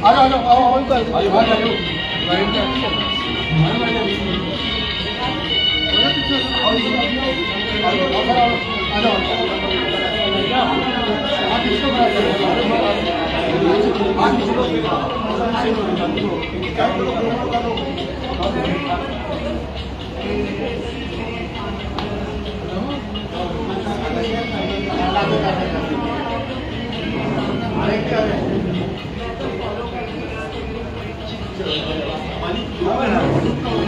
아니 아니 아 어디까지 아니 아니 아니 아니 아니 아니 아니 아니 많이 좋아요.